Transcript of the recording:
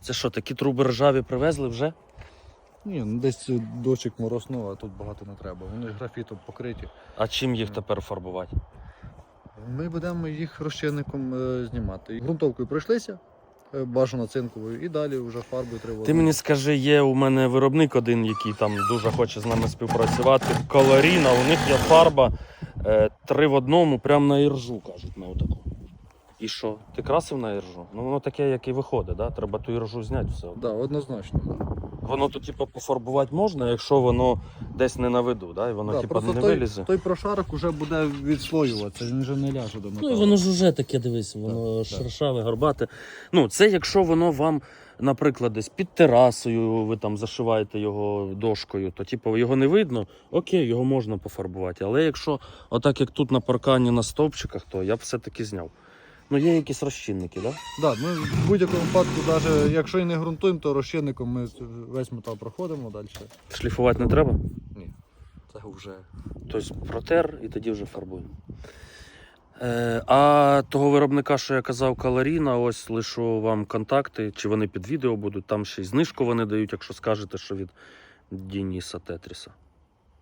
Це що, такі труби ржаві привезли вже? Ні, ну десь дощик морознув, а тут багато не треба. Вони графітом покриті. А чим їх тепер фарбувати? Ми будемо їх розчинником е, знімати. Грунтовкою пройшлися, е, бажано цинковою, і далі вже фарбою треба. Ти мені скажи, є у мене виробник один, який там дуже хоче з нами співпрацювати. Колоріна, у них є фарба е, три в одному, прямо на іржу, кажуть, на отаку. І що? Ти красив на іржу? Ну воно таке, як і виходить, да? треба ту іржу зняти все. Так, да, однозначно. Да. Воно то типу пофарбувати можна, якщо воно десь не на виду, да? і воно Да, типу не той, вилізе. той прошарок вже буде відслоюватися, він вже не ляже до металу. Ну і воно ж уже таке, дивись, воно Так, шершаве, горбате. Ну, це якщо воно вам, наприклад, десь під терасою, ви там зашиваєте його дошкою, то типу його не видно, окей, його можна пофарбувати. Але якщо отак як тут на паркані на стовпчиках, то я б все-таки зняв. Ну, є якісь розчинники, так? Да? Да, ми в будь-якому випадку, навіть якщо і не ґрунтуємо, то розчинником ми весь метал проходимо далі. Шліфувати не треба? Ні. Це вже. Тобто протер і тоді вже фарбуємо. Е, а того виробника, що я казав, Каларіна, ось лишу вам контакти, чи вони під відео будуть, там ще й знижку вони дають, якщо скажете, що від Дініса Тетріса.